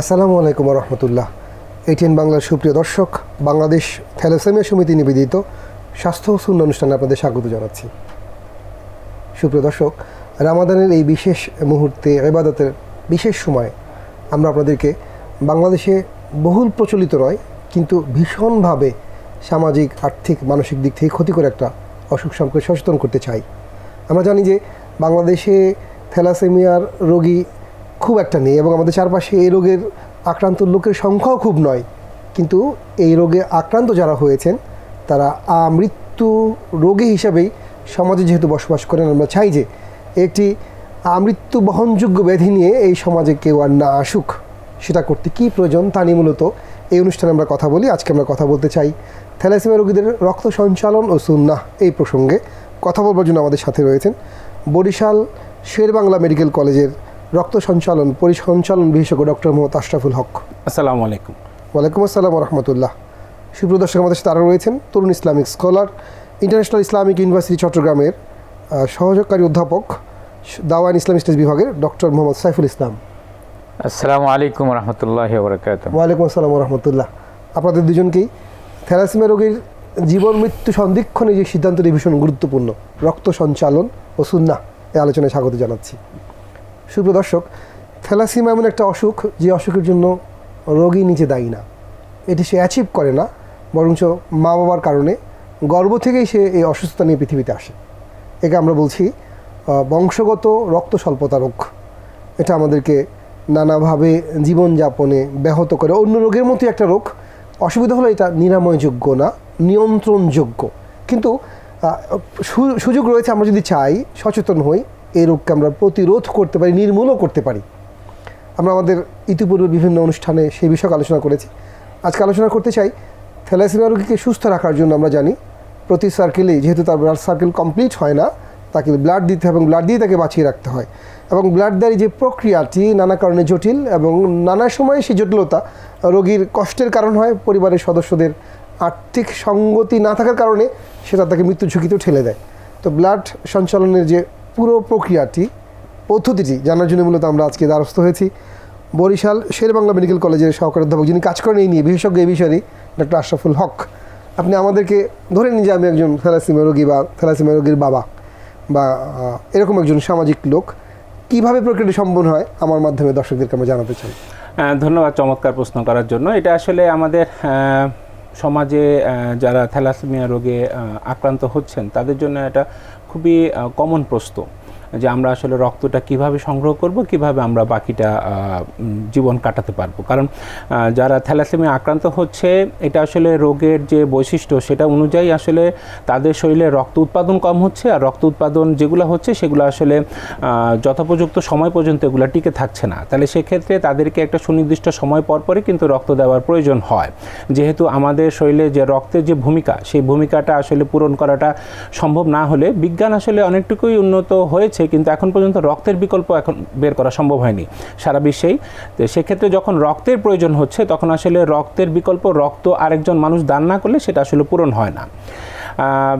আসসালামু আলাইকুম রহমতুল্লাহ এইটিএন বাংলার সুপ্রিয় দর্শক, বাংলাদেশ থ্যালাসেমিয়া সমিতি নিবেদিত স্বাস্থ্য শূন্য অনুষ্ঠানে আপনাদের স্বাগত জানাচ্ছি। সুপ্রিয় দর্শক, রামাদানের এই বিশেষ মুহূর্তে, এবাদতের বিশেষ সময়ে, আমরা আপনাদেরকে বাংলাদেশে বহুল প্রচলিত নয়, কিন্তু ভীষণভাবে সামাজিক, আর্থিক, মানসিক দিক থেকে ক্ষতিকর একটা অসুখ সম্পর্কে সচেতন করতে চাই। আমরা জানি যে বাংলাদেশে থ্যালাসেমিয়ার রোগী খুব একটা নেই এবং আমাদের চারপাশে এই রোগের আক্রান্ত লোকের সংখ্যাও খুব নয়। কিন্তু এই রোগে আক্রান্ত যারা হয়েছেন, তারা আমৃত্যু রোগী হিসাবেই সমাজে যেহেতু বসবাস করেন, আমরা চাই যে একটি আমৃত্যু বহনযোগ্য ব্যাধি নিয়ে এই সমাজে কেউ আর না আসুক। সেটা করতে কী প্রয়োজন তা নিয়ে মূলত এই অনুষ্ঠানে আমরা কথা বলি। আজকে আমরা কথা বলতে চাই থ্যালাসেমিয়া রোগীদের রক্ত সঞ্চালন ও সুন্নাহ এই প্রসঙ্গে। কথা বলবার জন্য আমাদের সাথে রয়েছেন বরিশাল শেরবাংলা মেডিকেল কলেজের রক্ত সঞ্চালন পরিসঞ্চালন বিশেষজ্ঞ ডক্টর মোহাম্মদ আশরাফুল হক। আসসালামু আলাইকুম। ওয়ালাইকুম আসসালাম রহমতুল্লাহ সুপ্রদর্শক আমাদের সাথে আরও রয়েছেন তরুণ Islamic scholar international Islamic university চট্টগ্রামের সহযোগকারী অধ্যাপক দাওয়ান ইসলাম স্টেজ বিভাগের ডক্টর মোহাম্মদ সাইফুল ইসলাম। আসসালামু আলাইকুম রহমতুল্লাহ বরকাত ওয়ালাইকুম আসসালাম রহমতুল্লাহ আপনাদের দুজনকেই থ্যালাসিমিয়া রোগীর জীবন মৃত্যু সন্ধিক্ষণে যে সিদ্ধান্তটি ভীষণ গুরুত্বপূর্ণ রক্ত সঞ্চালন ও সুন্না এই আলোচনায় স্বাগত জানাচ্ছি। সুপ্রদর্শক থ্যালাসিমা এমন একটা অসুখ যে অসুখের জন্য রোগী নিজে দায়ী না। এটি সে অ্যাচিভ করে না, বরঞ্চ মা বাবার কারণে গর্ভ থেকেই সে এই অসুস্থতা নিয়ে পৃথিবীতে আসে। একে আমরা বলছি বংশগত রক্ত স্বল্পতা রোগ। এটা আমাদেরকে নানাভাবে জীবনযাপনে ব্যাহত করে। অন্য রোগের মতো একটা রোগ। অসুবিধা হলো এটা নিরাময়যোগ্য না, নিয়ন্ত্রণযোগ্য। কিন্তু সুযোগ রয়েছে আমরা যদি চাই, সচেতন হই এই রোগকে আমরা প্রতিরোধ করতে পারি, নির্মূলও করতে পারি। আমরা আমাদের ইতিপূর্বে বিভিন্ন অনুষ্ঠানে সেই বিষয়ে আলোচনা করেছি। আজকে আলোচনা করতে চাই, থ্যালাসেমিয়া রোগীকে সুস্থ রাখার জন্য আমরা জানি, প্রতি সার্কেলেই যেহেতু তার ব্লাড সার্কেল কমপ্লিট হয় না, তাকে ব্লাড দিতে হয় এবং ব্লাড দিয়ে তাকে বাঁচিয়ে রাখতে হয়। এবং ব্লাড দেওয়ার যে প্রক্রিয়াটি নানা কারণে জটিল এবং নানা সময়ে সেই জটিলতা রোগীর কষ্টের কারণ হয়, পরিবারের সদস্যদের আর্থিক সঙ্গতি না থাকার কারণে সেটা তাকে মৃত্যু ঝুঁকিতেও ঠেলে দেয়। তো ব্লাড সঞ্চালনের যে পুরো প্রক্রিয়াটি, পদ্ধতিটি জানার জন্য মূলত আমরা আজকে দ্বারস্থ হয়েছি। বরিশাল শেরবাংলা মেডিকেল কলেজের সহকারী অধ্যাপক যিনি কাজ করেন এই নিয়ে, বিশেষজ্ঞ এই বিষয়ে ডক্টর আশরাফুল হক। আপনি আমাদেরকে ধরে নিন যে আমি একজন থ্যালাসিমিয়া রোগী বা থ্যালাসিমিয়া রোগীর বাবা বা এরকম একজন সামাজিক লোক। কীভাবে প্রক্রিয়াটি সম্পন্ন হয়? আমার মাধ্যমে দর্শকদেরকে আমরা জানাতে চাই। ধন্যবাদ চমৎকার প্রশ্ন করার জন্য। এটা আসলে আমাদের সমাজে যারা থ্যালাসেমিয়া রোগে আক্রান্ত হচ্ছেন, তাদের জন্য এটা খুবই কমন প্রশ্ন। যে আমরা আসলে রক্তটা কীভাবে সংগ্রহ করব, কীভাবে আমরা বাকিটা জীবন কাটাতে পারব। কারণ যারা থ্যালাসেমিয়া আক্রান্ত হচ্ছে, এটা আসলে রোগের যে বৈশিষ্ট্য, সেটা অনুযায়ী আসলে তাদের শরীরে রক্ত উৎপাদন কম হচ্ছে, আর রক্ত উৎপাদন যেগুলো হচ্ছে, সেগুলো আসলে যথোপযুক্ত সময় পর্যন্ত এগুলো টিকে থাকছে না। তাহলে সেক্ষেত্রে তাদেরকে একটা সুনির্দিষ্ট সময় পর পরই কিন্তু রক্ত দেওয়ার প্রয়োজন হয়। যেহেতু আমাদের শরীরে যে রক্তের যে ভূমিকা, সেই ভূমিকাটা আসলে পূরণ করাটা সম্ভব না হলে বিজ্ঞান আসলে অনেকটুকুই উন্নত হয়েছে। কিন্তু এখন পর্যন্ত রক্তের বিকল্প এখন বের করা সম্ভব হয়নি সারা বিশ্বেই। তো সেক্ষেত্রে যখন রক্তের প্রয়োজন হচ্ছে, তখন আসলে রক্তের বিকল্প, রক্ত আরেকজন মানুষ দান না করলে সেটা আসলে পূরণ হয় না।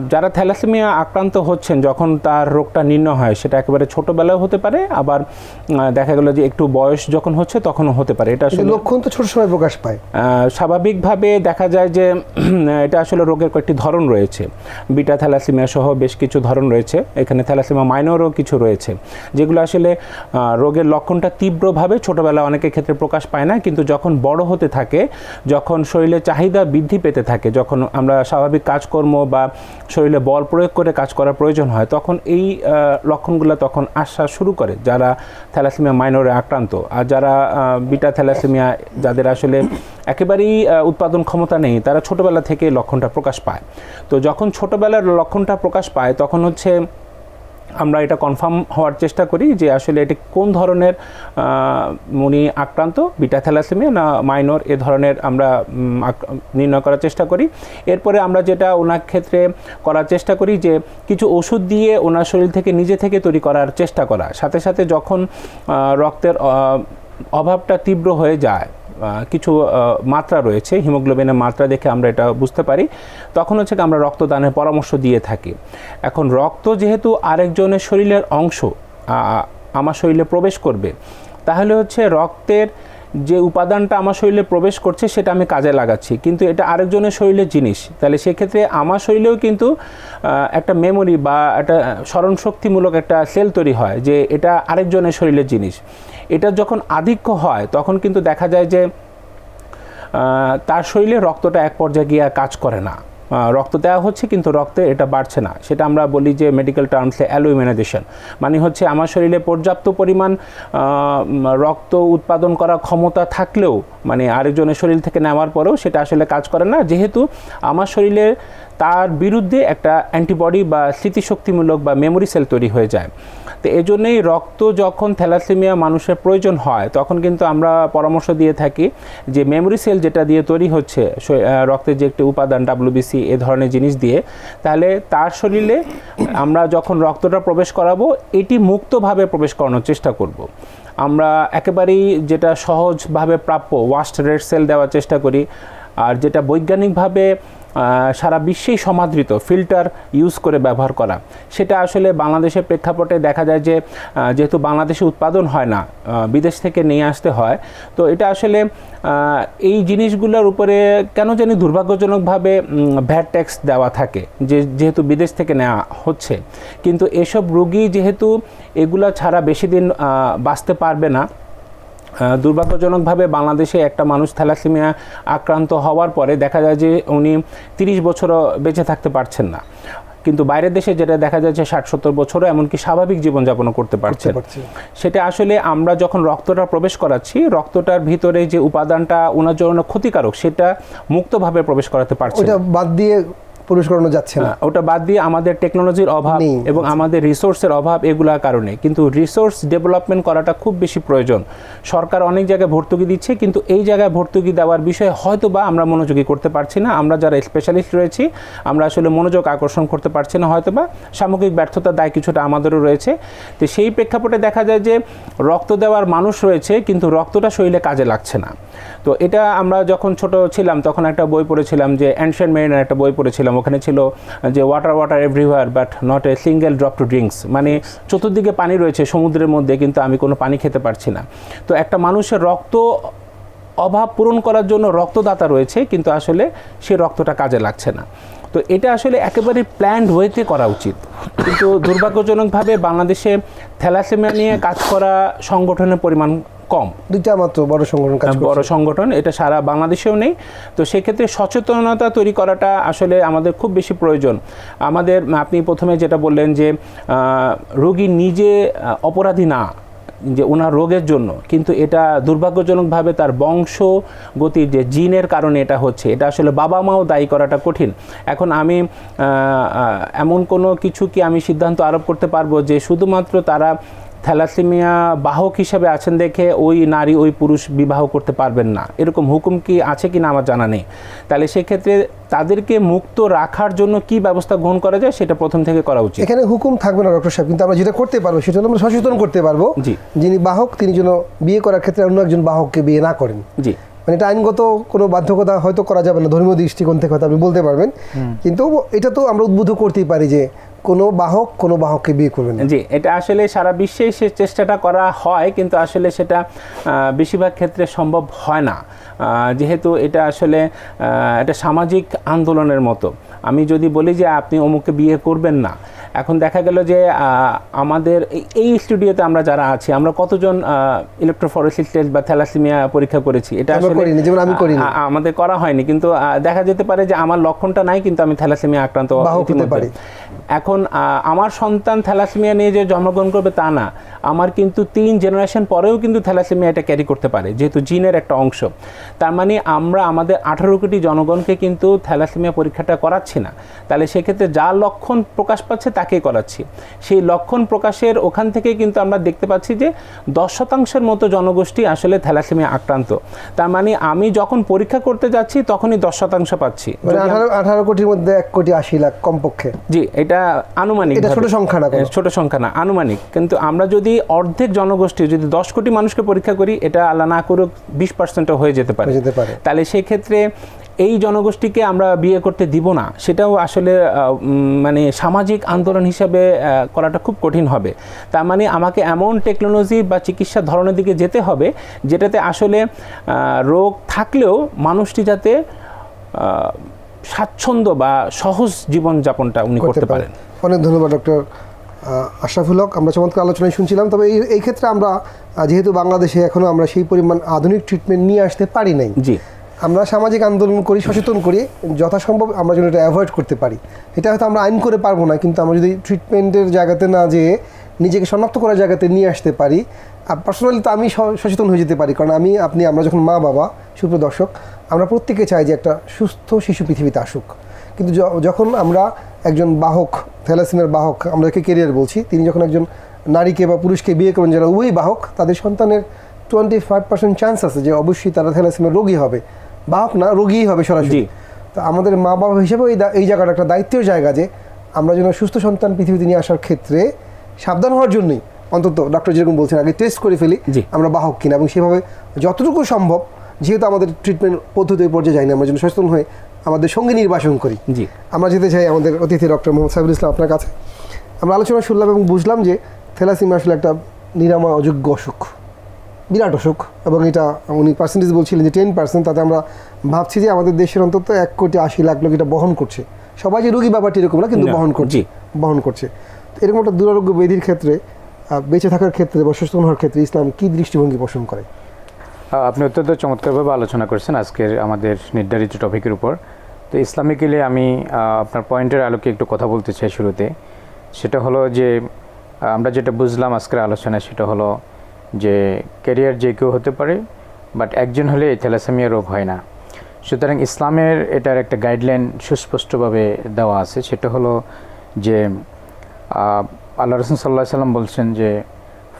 যারা থ্যালাসেমিয়া আক্রান্ত হচ্ছেন যখন তার রোগটা নির্ণয় হয় সেটা একেবারে ছোটোবেলায় হতে পারে আবার দেখা গেল যে একটু বয়স যখন হচ্ছে তখনও হতে পারে। এটা আসলে লক্ষণ তো ছোট সময় প্রকাশ পায়। স্বাভাবিকভাবে দেখা যায় যে এটা আসলে রোগের কয়েকটি ধরন রয়েছে। বিটা থ্যালাসিমিয়া সহ বেশ কিছু ধরন রয়েছে। এখানে থ্যালাসিমিয়া মাইনরও কিছু রয়েছে। যেগুলো আসলে রোগের লক্ষণটা তীব্রভাবে ছোটোবেলা অনেকের ক্ষেত্রে প্রকাশ পায় না কিন্তু যখন বড় হতে থাকে যখন শরীরে চাহিদা বৃদ্ধি পেতে থাকে যখন আমরা স্বাভাবিক কাজকর্ম বা শরীরে বল প্রয়োগ করে কাজ করার প্রয়োজন হয়, তখন এই লক্ষণগুলো তখন আসা শুরু করে যারা থ্যালাসেমিয়া মাইনরে আক্রান্ত। আর যারা বিটা থ্যালাসেমিয়া যাদের আসলে একেবারেই উৎপাদন ক্ষমতা নেই, তারা ছোটোবেলা থেকে লক্ষণটা প্রকাশ পায়। তো যখন ছোটোবেলার লক্ষণটা প্রকাশ পায়, তখন হচ্ছে আমরা এটা কনফার্ম হওয়ার চেষ্টা করি যে আসলে এটি কোন ধরনের উনি আক্রান্ত বিটা থ্যালাসেমিয়া না মাইনর এ ধরনের আমরা নির্ণয় করার চেষ্টা করি। এরপরে আমরা যেটা ওনার ক্ষেত্রে করার চেষ্টা করি যে কিছু ওষুধ দিয়ে ওনার শরীর থেকে নিজে থেকে তৈরি করার চেষ্টা করা। সাথে সাথে যখন রক্তের অভাবটা তীব্র হয়ে যায় কিছু মাত্রা রয়েছে, হিমোগ্লোবিনের মাত্রা দেখে আমরা এটা বুঝতে পারি। তখন হচ্ছে আমরা রক্তদানের পরামর্শ দিয়ে থাকি। এখন রক্ত যেহেতু আরেকজনের শরীরের অংশ আমার শরীরে প্রবেশ করবে, তাহলে হচ্ছে রক্তের যে উপাদানটা আমার শরীরে প্রবেশ করছে সেটা আমি কাজে লাগাচ্ছি। কিন্তু এটা আরেকজনের শরীরের জিনিস, তাহলে সেক্ষেত্রে আমার শরীরেও কিন্তু একটা মেমোরি বা একটা স্মরণশক্তিমূলক একটা সেল তৈরি হয় যে এটা আরেকজনের শরীরের জিনিস। এটা যখন আধিক্য হয়, তখন কিন্তু দেখা যায় যে তার শরীরে রক্তটা এক পর্যায়ে গিয়ে কাজ করে না। রক্ত দেওয়া হচ্ছে কিন্তু রক্তে এটা বাড়ছে না। সেটা আমরা বলি যে মেডিকেল টার্মসে অ্যালুমিনাইজেশন মানে হচ্ছে আমার শরীরে পর্যাপ্ত পরিমাণ রক্ত উৎপাদন করার ক্ষমতা থাকলেও মানে আরেকজনের শরীর থেকে নেওয়ার পরেও সেটা আসলে কাজ করে না। যেহেতু আমার শরীরে তার বিরুদ্ধে একটা অ্যান্টিবডি বা স্মৃতিশক্তিমূলক বা মেমোরি সেল তৈরি হয়ে যায় তো এজন্যই রক্ত যখন থ্যালাসেমিয়া মানুষের প্রয়োজন হয়, তখন কিন্তু আমরা পরামর্শ দিয়ে থাকি যে মেমোরি সেল যেটা দিয়ে তৈরি হচ্ছে রক্তের যে একটি উপাদান ডাব্লিউবিসি এ ধরনের জিনিস দিয়ে, তাহলে তার শরীরে আমরা যখন রক্তটা প্রবেশ করাবো, এটি মুক্তভাবে প্রবেশ করানোর চেষ্টা করব। আমরা একেবারেই যেটা সহজভাবে প্রাপ্য ওয়াস্ট রেড সেল দেওয়ার চেষ্টা করি, আর যেটা বৈজ্ঞানিকভাবে সারা বিশ্বেই সমাদৃত ফিল্টার ইউজ করে ব্যবহার করা। সেটা আসলে বাংলাদেশের প্রেক্ষাপটে দেখা যায় যে যেহেতু বাংলাদেশে উৎপাদন হয় না বিদেশ থেকে নিয়ে আসতে হয়, তো এটা আসলে এই জিনিসগুলোর উপরে কেন জানি দুর্ভাগ্যজনকভাবে ভ্যাট ট্যাক্স দেওয়া থাকে, যে যেহেতু বিদেশ থেকে নেওয়া হচ্ছে। কিন্তু এসব রোগী যেহেতু এগুলা ছাড়া বেশি দিন বাঁচতে পারবে না দুর্ভাগ্যজনকভাবে বাংলাদেশে একটা মানুষ থ্যালাসেমিয়া আক্রান্ত হওয়ার পরে দেখা যায় যে উনি তিরিশ বছরও বেঁচে থাকতে পারছেন না। কিন্তু বাইরের দেশে যেটা দেখা যাচ্ছে ষাট সত্তর বছরও এমনকি স্বাভাবিক জীবনযাপনও করতে পারছে সেটা আসলে আমরা যখন রক্তটা প্রবেশ করাচ্ছি রক্তটার ভিতরে যে উপাদানটা ওনার জন্য ক্ষতিকারক সেটা মুক্তভাবে প্রবেশ করাতে পারছে বাদ দিয়ে প্রবেশ করানো যাচ্ছে না। ওটা বাদ দিয়ে আমাদের টেকনোলজির অভাব এবং আমাদের রিসোর্সের অভাব এগুলার কারণে। কিন্তু রিসোর্স ডেভেলপমেন্ট করাটা খুব বেশি প্রয়োজন। সরকার অনেক জায়গায় ভর্তুকি দিচ্ছে কিন্তু এই জায়গায় ভর্তুকি দেওয়ার বিষয়ে হয়তো বা আমরা মনোযোগী করতে পারছি না। আমরা যারা স্পেশালিস্ট রয়েছি আমরা আসলে মনোযোগ আকর্ষণ করতে পারছি না হয়তো বা সামগ্রিক ব্যর্থতার দায় কিছুটা আমাদেরও রয়েছে। তো সেই প্রেক্ষাপটে দেখা যায় যে রক্ত দেওয়ার মানুষ রয়েছে কিন্তু রক্তটা শরীরে কাজে লাগছে না। তো এটা আমরা যখন ছোট ছিলাম, তখন একটা বই পড়েছিলাম যে অ্যানশিয়েন্ট মেরিনের একটা বই পড়েছিলাম। ওখানে ছিল যে water water everywhere but not a single drop to drinks মানে চতুর্দিকে পানি রয়েছে সমুদ্রের মধ্যে, কিন্তু আমি কোনো পানি খেতে পারছি না। তো একটা মানুষের রক্ত অভাব পূরণ করার জন্য রক্তদাতা রয়েছে, কিন্তু আসলে সে রক্তটা কাজে লাগছে না। তো এটা আসলে একেবারে প্ল্যান্ড ওয়েতে করা উচিত। কিন্তু দুর্ভাগ্যজনকভাবে বাংলাদেশে থ্যালাসেমিয়া নিয়ে কাজ করা সংগঠনের পরিমাণ কম। দুইটা মাত্র বড় সংগঠন কাজ বড় সংগঠন এটা সারা বাংলাদেশেও নেই। তো সেক্ষেত্রে সচেতনতা তৈরি করাটা আসলে আমাদের খুব বেশি প্রয়োজন। আমাদের আপনি প্রথমে যেটা বললেন যে রোগী নিজে অপরাধী না যে ওনার রোগের জন্য। কিন্তু এটা দুর্ভাগ্যজনকভাবে তার বংশগতির যে জিনের কারণে এটা হচ্ছে। এটা আসলে বাবা মাও দায়ী করাটা কঠিন। এখন আমি এমন কোনো কিছু কি আমি সিদ্ধান্ত আরোপ করতে পারব যে শুধুমাত্র তারা থ্যালাসেমিয়া বাহক হিসাবে আছেন দেখে ওই নারী ওই পুরুষ বিবাহ করতে পারবেন না। এরকম হুকুম কি আছে কি না আমার জানা নেই। তাহলে সেক্ষেত্রে তাদেরকে মুক্ত রাখার জন্য কি ব্যবস্থা গ্রহণ করা যায় সেটা প্রথম থেকে করা উচিত। এখানে হুকুম থাকবে না ডক্টর সাহেব। কিন্তু আমরা যেটা করতে পারব সেটা আমরা সচেতন করতে পারব। জি। যিনি বাহক তিনি যেন বিয়ে করার ক্ষেত্রে অন্য একজন বাহককে বিয়ে না করেন। জি। মানে এটা আইনগত কোনো বাধ্যকতা হয়তো করা যাবে না ধর্মীয় দৃষ্টিকোণ থেকে হয়তো আপনি বলতে পারবেন। কিন্তু এটা তো আমরা উদ্বুদ্ধ করতেই পারি যে কোনো বাহক, কোনো বাহককে বিয়ে করবে না। জি, এটা আসলে সারা বিশ্বেই সে চেষ্টাটা করা হয়, কিন্তু আসলে সেটা বেশিরভাগ ক্ষেত্রে সম্ভব হয় না। যেহেতু এটা আসলে একটা সামাজিক আন্দোলনের মতো। আমি যদি বলি যে আপনি অমুককে বিয়ে করবেন না এখন দেখা গেল যে আহ, আমাদের এই- স্টুডিওতে আমরা যারা আছি আমরা কতজন ইলেকট্রোফরেসিস টেস্ট বা থ্যালাসিমিয়া পরীক্ষা করেছি এটা আসলে আমি করিনি। আ- আমাদের করা হয়নি কিন্তু দেখা যেতে পারে যে আমার লক্ষণটা নাই কিন্তু আমি থ্যালাসেমিয়া আক্রান্ত হতে পারি। এখন আমার সন্তান থ্যালাসেমিয়া নিয়ে যে জন্মগ্রহণ করবে তা না আমার কিন্তু তিন জেনারেশন পরেও কিন্তু থ্যালাসেমিয়া এটা ক্যারি করতে পারে যেহেতু জিনের একটা অংশ তার মানে আমরা আমাদের আঠারো কোটি জনগণকে কিন্তু থ্যালাসেমিয়া পরীক্ষাটা করাচ্ছি না। তাহলে সেক্ষেত্রে যা লক্ষণ প্রকাশ পাচ্ছে তাকেই করাচ্ছি। সেই লক্ষণ প্রকাশের ওখান থেকে কিন্তু আমরা দেখতে পাচ্ছি যে দশ শতাংশের মতো জনগোষ্ঠী আসলে থ্যালাসেমিয়া আক্রান্ত। তার মানে আমি যখন পরীক্ষা করতে যাচ্ছি তখনই দশ শতাংশ পাচ্ছি। মানে আঠারো কোটির মধ্যে এক কোটি আশি লাখ কমপক্ষে। জি এটা আনুমানিক এটা ছোট সংখ্যা না ছোট সংখ্যা না আনুমানিক। কিন্তু আমরা যদি অর্ধেক জনগোষ্ঠী যদি দশ কোটি মানুষকে পরীক্ষা করি এটা আল্লাহ না করুক বিশ পার্সেন্টও হয়ে যেতে পারে। হয়ে যেতে পারে। তাহলে সেক্ষেত্রে এই জনগোষ্ঠীকে আমরা বিয়ে করতে দিব না সেটাও আসলে মানে সামাজিক আন্দোলন হিসাবে করাটা খুব কঠিন হবে। তার মানে আমাকে এমন টেকনোলজি বা চিকিৎসার ধরনের দিকে যেতে হবে যেটাতে আসলে রোগ থাকলেও মানুষটি যাতে স্বাচ্ছন্দ্য বা সহজ জীবনযাপনটা উনি করতে পারেন। অনেক ধন্যবাদ ডক্টর আশরাফুল হক। আমরা চমৎকার আলোচনায় শুনছিলাম তবে এই এই ক্ষেত্রে আমরা যেহেতু বাংলাদেশে এখনও আমরা সেই পরিমাণ আধুনিক ট্রিটমেন্ট নিয়ে আসতে পারি নাই জি। আমরা সামাজিক আন্দোলন করি, সচেতন করি, যথাসম্ভব আমরা যেন এটা অ্যাভয়েড করতে পারি। এটা হয়তো আমরা আইন করে পারব না, কিন্তু আমরা যদি ট্রিটমেন্টের জায়গাতে না যেয়ে নিজেকে শনাক্ত করার জায়গাতে নিয়ে আসতে পারি, আর পার্সোনালি তো আমি সচেতন হয়ে যেতে পারি, কারণ আমি, আপনি, আমরা যখন মা, বাবা, সুপ্রিয় দর্শক, আমরা প্রত্যেকে চাই যে একটা সুস্থ শিশু পৃথিবীতে আসুক। কিন্তু যখন আমরা একজন বাহক থ্যালাসিমের বাহক, আমরা যাকে কেরিয়ার বলছি, তিনি যখন একজন নারীকে বা পুরুষকে বিয়ে করেন যারা উভয়ই বাহক, তাদের সন্তানের টোয়েন্টি ফাইভ পার্সেন্ট চান্স আছে যে অবশ্যই তারা থ্যালাসিমের রোগী হবে। বাহক না রোগীই হবে সরাসরি। তো আমাদের মা বাবা হিসেবে এই এই জায়গাটা একটা দায়িত্বের জায়গা যে আমরা যেন সুস্থ সন্তান পৃথিবীতে নিয়ে আসার ক্ষেত্রে সাবধান হওয়ার জন্যই অন্তত ডক্টর যেরকম বলছেন আগে টেস্ট করে ফেলি। আমরা বাহক কিনা এবং সেভাবে যতটুকু সম্ভব যেহেতু আমাদের ট্রিটমেন্ট পদ্ধতির পর্যায়ে যায়নি আমরা যেন সচেতন হয়ে আমাদের সঙ্গে নির্বাচন করি। জি। আমরা যেতে চাই আমাদের অতিথি ডক্টর মোহাম্মদ সাইবুল ইসলাম আপনার কাছে। আমরা আলোচনা শুনলাম এবং বুঝলাম যে থ্যালাসিমা আসলে একটা নিরাময় অযোগ্য অসুখ। বিরাট অসুখ এবং এটা উনি পার্সেন্টেজ বলছিলেন যে টেন পার্সেন্ট তাতে আমরা ভাবছি যে আমাদের দেশের অন্তত এক কোটি আশি লাখ লোক এটা বহন করছে। সবাই যে রুগী ব্যাপারটি এরকম না কিন্তু বহন করছে বহন করছে। তো এরকম একটা দুরারোগ্য ব্যাধির ক্ষেত্রে বেঁচে থাকার ক্ষেত্রে বা সচেতন হওয়ার ক্ষেত্রে ইসলাম কী দৃষ্টিভঙ্গি পোষণ করে? আপনি অত্যন্ত চমৎকারভাবে আলোচনা করেছেন আজকের আমাদের নির্ধারিত টপিকের উপর। তো ইসলামিক্যালি আমি আপনার পয়েন্টের আলোকে একটু কথা বলতে চাই শুরুতে। সেটা হলো যে আমরা যেটা বুঝলাম আজকের আলোচনায় সেটা হলো যে ক্যারিয়ার যে কেউ হতে পারে বাট একজন হলে এই থ্যালাসেমিয়া রোগ হয় না। সুতরাং ইসলামের এটার একটা গাইডলাইন সুস্পষ্টভাবে দেওয়া আছে। সেটা হলো যে আল্লাহ রসুল সাল্লাহ সাল্লাম বলছেন যে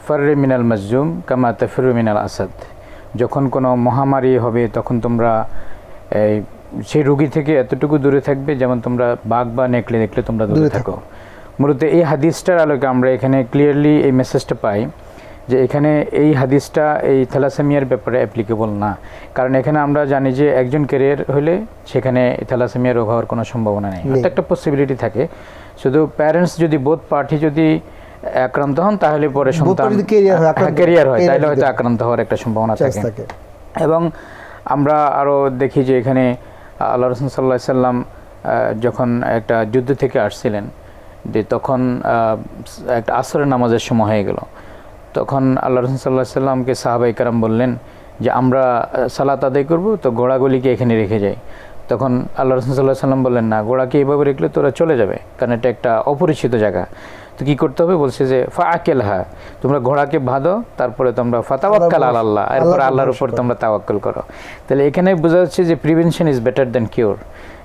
ফর্রে মিনাল মজজুম কামা তফিরু মিনাল আসাদ। যখন কোনো মহামারী হবে তখন তোমরা এই সেই রুগী থেকে এতটুকু দূরে থাকবে যেমন তোমরা বাঘ বা নেকলে দেখলে তোমরা দূরে দূরে থাকো। মূলত এই হাদিসটার আলোকে আমরা এখানে ক্লিয়ারলি এই মেসেজটা পাই যে এখানে এই হাদিসটা এই থ্যালাসেমিয়ার ব্যাপারে অ্যাপ্লিকেবল না। কারণ এখানে আমরা জানি যে একজন ক্যারিয়ার হলে সেখানে থ্যালাসেমিয়া রোগ হওয়ার কোনো সম্ভাবনা নেই। হয়তো একটা পসিবিলিটি থাকে। শুধু প্যারেন্টস যদি বোধ পার্টি যদি আক্রান্ত হন তাহলে পরে সন্তান ক্যারিয়ার হয় তাহলে হয়তো আক্রান্ত হওয়ার একটা সম্ভাবনা থাকে। এবং আমরা আরও দেখি যে এখানে আল্লাহ রসুল সাল্লাহ সাল্লাম যখন একটা যুদ্ধ থেকে আসছিলেন যে তখন আহ, একটা আসরের নামাজের সময় হয়ে গেল। তখন আল্লাহ রসুল সাল্লাহ সাল্লামকে সাহাবাই কারাম বললেন যে আমরা সালাত আদায় করব তো ঘোড়াগুলিকে এখানে রেখে যাই। তখন আল্লাহ রসুল সাল্লাহ সাল্লাম বললেন না ঘোড়াকে এইভাবে রাখলে তোরা চলে যাবে কারণ এটা একটা অপরিচিত জায়গা। তো কী করতে হবে? বলছে যে ফা আকেল হা তোমরা ঘোড়াকে বাঁধো তারপরে তোমরা ফাতাওয়াক্কাল আল্লাহর আল্লাহ এরপর আল্লাহর উপর তোমরা তাওয়াক্কুল করো। তাহলে এখানে বোঝা যাচ্ছে যে prevention is better than cure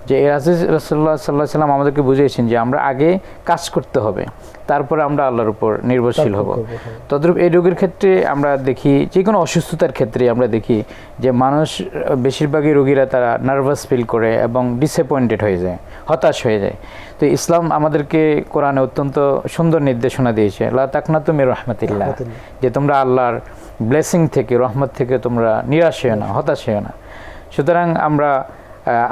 যে এই রাসুল রাসুল্লাহ সাল্লাহ সাল্লাম আমাদেরকে বুঝিয়েছেন যে আমরা আগে কাজ করতে হবে তারপরে আমরা আল্লাহর উপর নির্ভরশীল হব। হ্যাঁ। তদ্রূপ এই রোগের ক্ষেত্রে আমরা দেখি যে কোনো অসুস্থতার ক্ষেত্রে আমরা দেখি যে মানুষ বেশিরভাগই রোগীরা তারা নার্ভাস ফিল করে এবং ডিসঅ্যাপয়েন্টেড হয়ে যায় হতাশ হয়ে যায়। তো ইসলাম আমাদেরকে কোরআনে অত্যন্ত সুন্দর নির্দেশনা দিয়েছে আল্লাহ তাকনা তুমি রহমতিল্লাহ যে তোমরা আল্লাহর ব্লেসিং থেকে রহমত থেকে তোমরা নিরাশ হয়েও না হতাশ হয়েও না। সুতরাং আমরা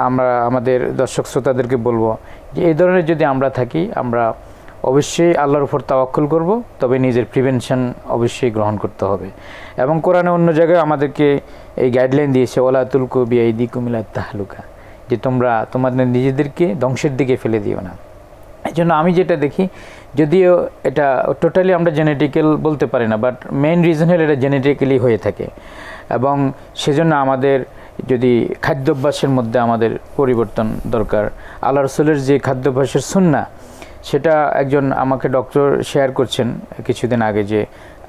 আমরা আমাদের দর্শক শ্রোতাদেরকে বলব যে এই ধরনের যদি আমরা থাকি, আমরা অবশ্যই আল্লাহর উপর তাওয়াক্কুল করব, তবে নিজের প্রিভেনশন অবশ্যই গ্রহণ করতে হবে। এবং কোরআনে অন্য জায়গায় আমাদেরকে এই গাইডলাইন দিয়েছে, ওলা তুলকু বিআই দি কুমিলা তাহলুকা যে তোমরা তোমাদের নিজেদেরকে ধ্বংসের দিকে ফেলে দিও না। এই জন্য আমি যেটা দেখি, যদিও এটা টোটালি আমরা জেনেটিক্যাল বলতে পারি না বাট মেইন রিজন হলো এটা জেনেটিক্যালি হয়ে থাকে। এবং সেজন্য আমাদের যদি খাদ্যাভ্যাসের মধ্যে আমাদের পরিবর্তন দরকার। আল্লাহ রসুলের যে খাদ্যাভ্যাসের সুন্না, সেটা একজন আমাকে ডক্টর শেয়ার করছেন কিছুদিন আগে যে,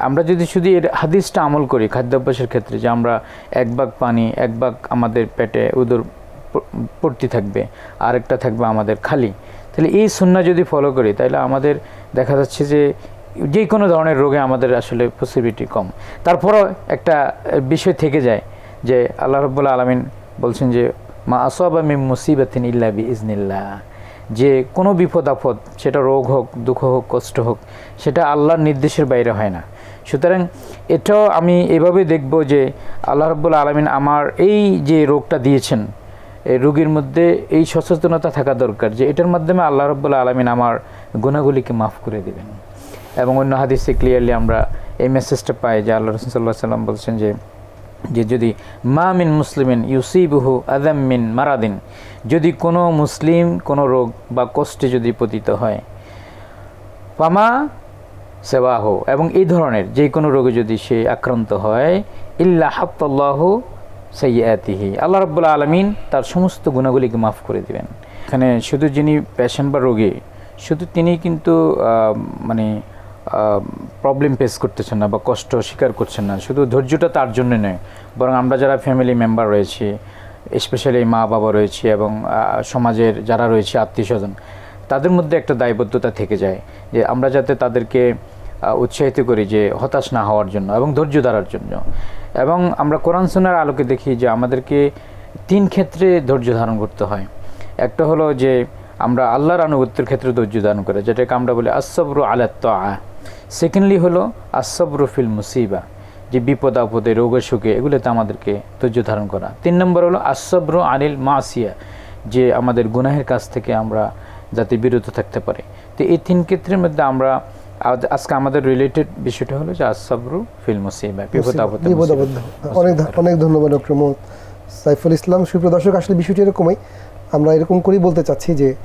আমরা যদি শুধু এর হাদিসটা আমল করি খাদ্যাভ্যাসের ক্ষেত্রে, যে আমরা এক ভাগ পানি, এক ভাগ আমাদের পেটে উদর পড়তে থাকবে, আরেকটা থাকবে আমাদের খালি। তাহলে এই সুন্না যদি ফলো করি, তাহলে আমাদের দেখা যাচ্ছে যে যে কোনো ধরনের রোগে আমাদের আসলে পসিবিলিটি কম। তারপরও একটা বিষয় থেকে যায় যে আল্লাহ রব্বুল্লা আলমিন বলছেন যে, মা আসবা মিম মুসিবাতিন ইল্লা বি ইজনিল্লাহ যে কোনো বিপদ আপদ, সেটা রোগ হোক, দুঃখ হোক, কষ্ট হোক, সেটা আল্লাহর নির্দেশের বাইরে হয় না। সুতরাং এটাও আমি এভাবে দেখব যে, আল্লাহ রব্বুল আলমিন আমার এই যে রোগটা দিয়েছেন, এই রোগীর মধ্যে এই সচেতনতা থাকা দরকার যে, এটার মাধ্যমে আল্লাহ রব্বুল্লা আলমিন আমার গুণাগুলিকে মাফ করে দেবেন। এবং অন্য হাদিসে ক্লিয়ারলি আমরা এই মেসেজটা পাই যে, আল্লাহ রসুল সাল্লাহ সাল্লাম বলছেন যে যে যদি মা মিন মুসলিমিন ইউসিবহু আদাম মিন মারাদিন, যদি কোনো মুসলিম, কোনো রোগ বা কষ্টে যদি পতিত হয় পামা সেবাহ এবং এই ধরনের যে কোনো রোগে যদি সে আক্রান্ত হয়, ইল্লা হাত্তাল্লাহ সাইয়াতিহি আল্লাহ রব্বুল্লা আলমিন তার সমস্ত গুণাগুলিকে মাফ করে দিবেন। এখানে শুধু যিনি পেশেন্ট বা রোগী, শুধু তিনি কিন্তু মানে প্রবলেম ফেস করতেছেন না বা কষ্ট স্বীকার করছেন না। শুধু ধৈর্যটা তার জন্য নয়, বরং আমরা যারা ফ্যামিলি মেম্বার রয়েছি স্পেশালি মা বাবা রয়েছে এবং সমাজের যারা রয়েছে আত্মীয় স্বজন, তাদের মধ্যে একটা দায়বদ্ধতা থেকে যায় যে আমরা যাতে তাদেরকে উৎসাহিত করি যে হতাশ না হওয়ার জন্য এবং ধৈর্য ধরার জন্য। এবং আমরা কোরআন সোনার আলোকে দেখি যে আমাদেরকে তিন ক্ষেত্রে ধৈর্য ধারণ করতে হয়। একটা হলো যে আমরা আল্লাহর আনুগত্যের ক্ষেত্রে ধৈর্য ধারণ করে, যেটাকে আমরা বলি আসবরু আলাত্ত সেকেন্ডলি হলো আসবরু ফিল মুসিবা যে বিপদ আপদে রোগে সুখে এগুলোতে আমাদেরকে ধৈর্য ধারণ করা। তিন নম্বর হলো আসবরু আনিল মাসিয়া যে আমাদের গুনাহের কাছ থেকে আমরা যাতে বিরত থাকতে পারে। তো এই তিন ক্ষেত্রের মধ্যে আমরা আজ- আজকে আমাদের রিলেটেড বিষয়টা হলো যে আসবরু ফিল মুসিবা বিপদ আপদে অনেক অনেক ধন্যবাদ ডক্টর মোহাম্মদ সাইফুল ইসলাম। সুপ্রদর্শক আসলে বিষয়টি এরকমই। আমরা এরকম করেই বলতে চাচ্ছি যে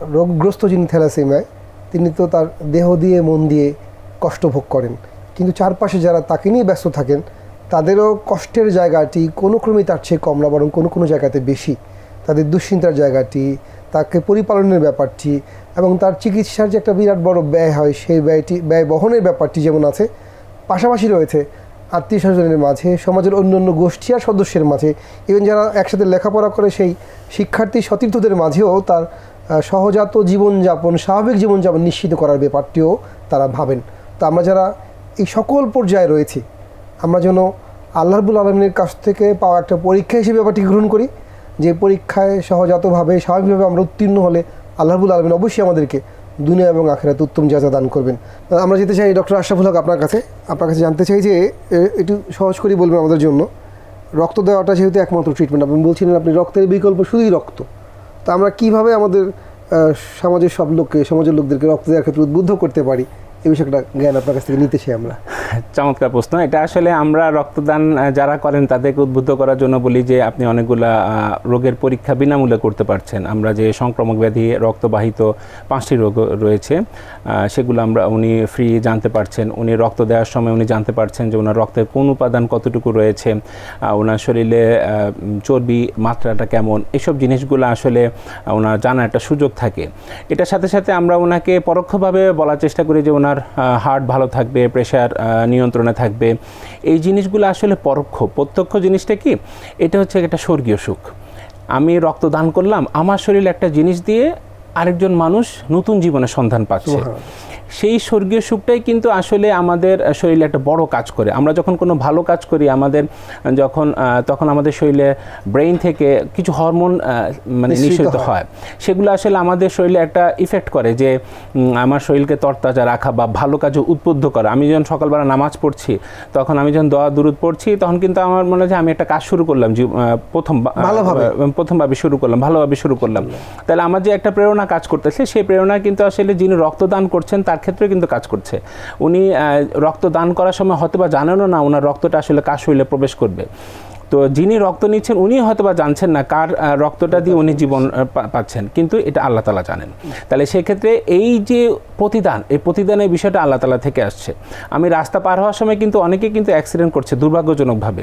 রোগগ্রস্ত যিনি থ্যালাসেমিয়ায় তিনি তো তার দেহ দিয়ে, মন দিয়ে কষ্ট ভোগ করেন। কিন্তু চারপাশে যারা তাকে নিয়ে ব্যস্ত থাকেন, তাদেরও কষ্টের জায়গাটি কোনো ক্রমেই তার চেয়ে কম না, বরং কোনো কোনো জায়গাতে বেশি। তাদের দুশ্চিন্তার জায়গাটি, তাকে পরিপালনের ব্যাপারটি এবং তার চিকিৎসার যে একটা বিরাট বড় ব্যয় হয়, সেই ব্যয়টি, ব্যয় বহনের ব্যাপারটি যেমন আছে, পাশাপাশি রয়েছে আত্মীয় স্বজনের মাঝে, সমাজের অন্য অন্য গোষ্ঠী আর সদস্যের মাঝে। ইভেন যারা একসাথে লেখাপড়া করে সেই শিক্ষার্থী সতীর্থদের মাঝেও তার সহজাত জীবনযাপন, স্বাভাবিক জীবনযাপন নিশ্চিত করার ব্যাপারটিও তারা ভাবেন। তো আমরা যারা এই সকল পর্যায়ে রয়েছি, আমরা যেন আল্লাহবুল আলমিনের কাছ থেকে পাওয়া একটা পরীক্ষা হিসেবে ব্যাপারটি গ্রহণ করি। যে পরীক্ষায় সহজাতভাবে, স্বাভাবিকভাবে আমরা উত্তীর্ণ হলে আল্লাহবুল আলমিন অবশ্যই আমাদেরকে দুনিয়া এবং আখেরাতে উত্তম যাজা দান করবেন। আমরা যেতে চাই ডক্টর আশরাফুল হক আপনার কাছে। আপনার কাছে জানতে চাই যে একটু সহজ করেই বলবেন আমাদের জন্য। রক্ত দেওয়াটা যেহেতু একমাত্র ট্রিটমেন্ট আপনি বলছিলেন আপনি রক্তের বিকল্প শুধুই রক্ত। তো আমরা কীভাবে আমাদের সমাজের সব লোককে, সমাজের লোকদেরকে রক্ত দেওয়ার ক্ষেত্রে উদ্বুদ্ধ করতে পারি? এই বিষয়টা জ্ঞান আপনার কাছ থেকে নিতে চাই আমরা। চমৎকার প্রশ্ন। এটা আসলে আমরা রক্তদান যারা করেন তাদেরকে উদ্বুদ্ধ করার জন্য বলি যে আপনি অনেকগুলা রোগের পরীক্ষা বিনামূল্যে করতে পারছেন। আমরা যে সংক্রামক ব্যাধি, রক্তবাহিত পাঁচটি রোগ রয়েছে সেগুলো আমরা, উনি ফ্রি জানতে পারছেন। উনি রক্ত দেওয়ার সময় উনি জানতে পারছেন যে ওনার রক্তের কোন উপাদান কতটুকু রয়েছে ওনার শরীরে চর্বি মাত্রাটা কেমন, এসব জিনিসগুলো আসলে ওনার জানার একটা সুযোগ থাকে। এটার সাথে সাথে আমরা ওনাকে পরোক্ষভাবে বলার চেষ্টা করি যে ওনার হার্ট ভালো থাকবে প্রেশার নিয়ন্ত্রণে থাকবে। এই জিনিসগুলো আসলে পরোক্ষ। প্রত্যক্ষ জিনিসটা কি? এটা হচ্ছে একটা স্বর্গীয় সুখ। আমি রক্তদান করলাম, আমার শরীরে একটা জিনিস দিয়ে আরেকজন মানুষ নতুন জীবনের সন্ধান পাচ্ছে। সেই স্বর্গীয় সুখটাই কিন্তু আসলে আমাদের শরীরে একটা বড় কাজ করে। আমরা যখন কোনো ভালো কাজ করি আমাদের যখন তখন আমাদের শরীরে ব্রেইন থেকে কিছু হরমোন মানে নিঃসৃত হয়। সেগুলো আসলে আমাদের শরীরে একটা ইফেক্ট করে যে আমার শরীরকে তরতাজা রাখা বা ভালো কাজে উদ্বুদ্ধ করা। আমি যখন সকালবেলা নামাজ পড়ছি তখন আমি যখন দোয়া দুরুদ পড়ছি তখন কিন্তু আমার মনে হয় যে আমি একটা কাজ শুরু করলাম। প্রথম ভালোভাবে। প্রথমভাবে শুরু করলাম ভালোভাবে শুরু করলাম। তাহলে আমার যে একটা প্রেরণা কাজ করতেছে, সেই প্রেরণা কিন্তু আসলে যিনি রক্তদান করছেন, তার ক্ষেত্রে কিন্তু কাজ করছে। উনি রক্তদান করার সময় হয়তো বা জানেনও না ওনার রক্তটা আসলে কাশ শরীরে প্রবেশ করবে। তো যিনি রক্ত নিচ্ছেন উনি হয়তো বা জানছেন না কার রক্তটা দিয়ে উনি জীবন পাচ্ছেন। কিন্তু এটা আল্লাহ তালা জানেন। তাহলে সেক্ষেত্রে এই যে প্রতিদান এই প্রতিদানের বিষয়টা আল্লাহ তালা থেকে আসছে। আমি রাস্তা পার হওয়ার সময় কিন্তু অনেকে কিন্তু অ্যাক্সিডেন্ট করছে দুর্ভাগ্যজনকভাবে।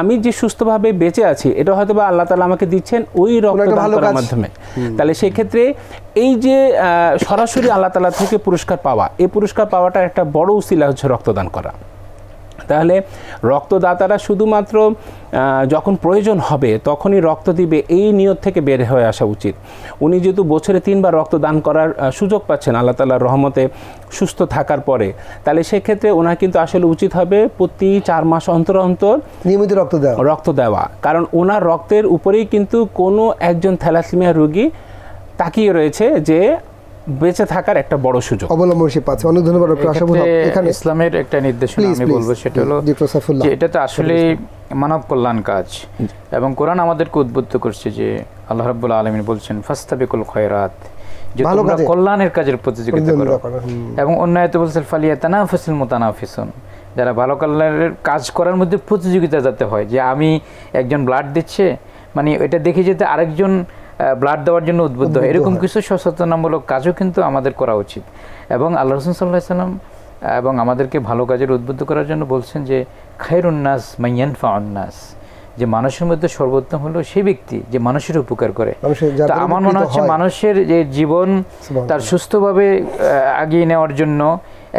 আমি যে সুস্থভাবে বেঁচে আছি এটা হয়তো বা আল্লাহ তালা আমাকে দিচ্ছেন ওই রক্তদান করার মাধ্যমে। তাহলে সেক্ষেত্রে এই যে আহ, সরাসরি আল্লাহ তালা থেকে পুরস্কার পাওয়া এই পুরস্কার পাওয়াটা একটা বড় উসিলা হচ্ছে রক্তদান করা। তাহলে রক্তদাতারা শুধুমাত্র যখন প্রয়োজন হবে তখনই রক্ত দিবে এই নিয়ত থেকে বের হয়ে আসা উচিত। উনি যেহেতু বছরে তিনবার রক্তদান করার সুযোগ পাচ্ছেন আল্লাহ তালার রহমতে সুস্থ থাকার পরে তাহলে সেক্ষেত্রে ওনার কিন্তু আসলে উচিত হবে প্রতি চার মাস অন্তর অন্তর নিয়মিত রক্ত দেওয়া। রক্ত দেওয়া। কারণ ওনার রক্তের উপরেই কিন্তু কোনো একজন থ্যালাসিমিয়া রোগী তাকিয়ে রয়েছে যে বেঁচে থাকার একটা বড় সুযোগ। অবলম্বনশীল পাচ্ছে। অনেক ধন্যবাদ এখানে ইসলামের একটা নির্দেশনা আমি বলব সেটা হলো যে এটা তো আসলে মানব কল্যাণ কাজ। এবং কোরআন আমাদেরকে উদ্বুদ্ধ করছে যে আল্লাহ রাব্বুল আলামিন বলছেন ফাস্তাবিকুল খয়রাত যে তোমরা কল্যাণের কাজের প্রতিযোগিতা করো। এবং অন্য আয়তে বলছেন ফালিয়াতানা ফসিল মোতানাফিসুন যারা ভালো কল্যাণের কাজ করার মধ্যে প্রতিযোগিতা যাতে হয় যে আমি একজন ব্লাড দিচ্ছে মানে এটা দেখে যেতে আরেকজন ব্লাড দেওয়ার জন্য উদ্বুদ্ধ। হয় এরকম কিছু সচেতনামূলক কাজও কিন্তু আমাদের করা উচিত। এবং আল্লাহ রসুল সাল্লাহ সাল্লাম এবং আমাদেরকে ভালো কাজের উদ্বুদ্ধ করার জন্য বলছেন যে খায়রুন্নাস মাইয়ান ফাউন্নাস যে মানুষের মধ্যে সর্বোত্তম হলো সেই ব্যক্তি যে মানুষের উপকার করে। আমার মনে হচ্ছে মানুষের যে জীবন তার সুস্থভাবে আগিয়ে নেওয়ার জন্য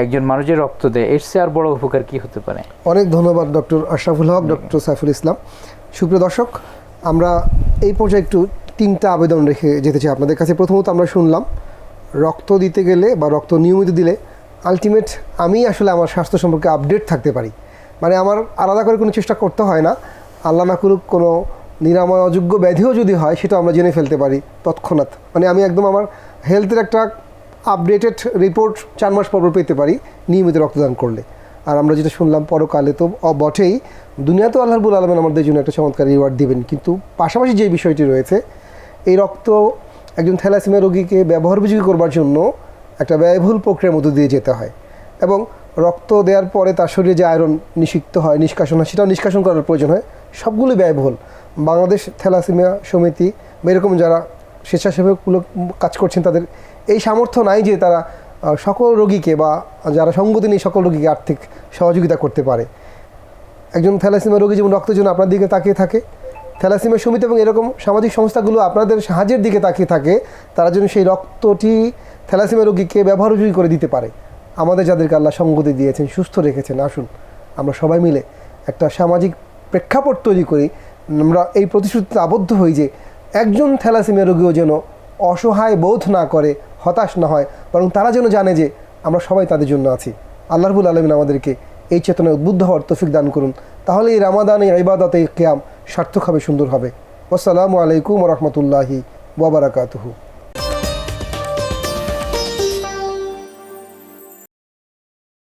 একজন মানুষের রক্ত দেয়। এর চেয়ে আর বড় উপকার কি হতে পারে? অনেক ধন্যবাদ ডক্টর আশরাফুল হক ডক্টর সাইফুল ইসলাম। সুপ্রিয় দর্শক আমরা এই পর্যায়ে একটু তিনটা আবেদন রেখে যেতে চাই আপনাদের কাছে। প্রথমত আমরা শুনলাম, রক্ত দিতে গেলে বা রক্ত নিয়মিত দিলে আলটিমেট আমি আসলে আমার স্বাস্থ্য সম্পর্কে আপডেট থাকতে পারি। মানে আমার আলাদা করে কোনো চেষ্টা করতে হয় না। আল্লাহ না করুক কোনো নিরাময় অযোগ্য ব্যাধিও যদি হয় সেটা আমরা জেনে ফেলতে পারি তৎক্ষণাৎ। মানে আমি একদম আমার হেলথের একটা আপডেটেড রিপোর্ট চার মাস পর পেতে পারি নিয়মিত রক্তদান করলে। আর আমরা যেটা শুনলাম, পরকালে তো বটেই দুনিয়াতেও আল্লাহ রবুল আলমেন আমাদের জন্য একটা চমৎকার রিওয়ার্ড দিবেন। কিন্তু পাশাপাশি যে বিষয়টি রয়েছে এই রক্ত একজন থ্যালাসিমিয়া রোগীকে ব্যবহারোপযোগী করবার জন্য একটা ব্যয়বহুল প্রক্রিয়ার মধ্য দিয়ে যেতে হয় এবং রক্ত দেওয়ার পরে তার শরীরে যে আয়রন নিষিক্ত হয়, নিষ্কাশন হয়, সেটাও নিষ্কাশন করার প্রয়োজন হয়, সবগুলো ব্যয়বহুল। বাংলাদেশ থ্যালাসিমিয়া সমিতি বা এরকম যারা স্বেচ্ছাসেবকগুলো কাজ করছেন, তাদের এই সামর্থ্য নাই যে তারা সকল রোগীকে বা যারা সঙ্গতি নেই সকল রোগীকে আর্থিক সহযোগিতা করতে পারে। একজন থ্যালাসিমিয়া রোগী যেমন রক্তের জন্য আপনার দিকে তাকিয়ে থাকে থ্যালাসিমিয়া, সমিতি এবং এরকম সামাজিক সংস্থাগুলো আপনাদের সাহায্যের দিকে তাকিয়ে থাকে, তারা যেন সেই রক্তটি থ্যালাসিমিয়া রোগীকে ব্যবহারোপযোগী করে দিতে পারে। আমাদের যাদেরকে আল্লাহ সঙ্গতি দিয়েছেন, সুস্থ রেখেছেন, আসুন, আমরা সবাই মিলে একটা সামাজিক প্রেক্ষাপট তৈরি করি। আমরা এই প্রতিশ্রুতিতে আবদ্ধ হই যে একজন থ্যালাসিমিয়া রোগীও যেন অসহায় বোধ না করে, হতাশ না হয়, বরং তারা যেন জানে যে আমরা সবাই তাদের জন্য আছি। আল্লাহ রবুল আলমিন আমাদেরকে এই চেতনায় উদ্বুদ্ধ হওয়ার তৌফিক দান করুন। তাহলে এই রামাদান এই ইবাদত এই কেয়াম সার্থক হবে সুন্দর হবে। আসসালামু আলাইকুম রহমতুল্লাহি ওবরাকাতুহু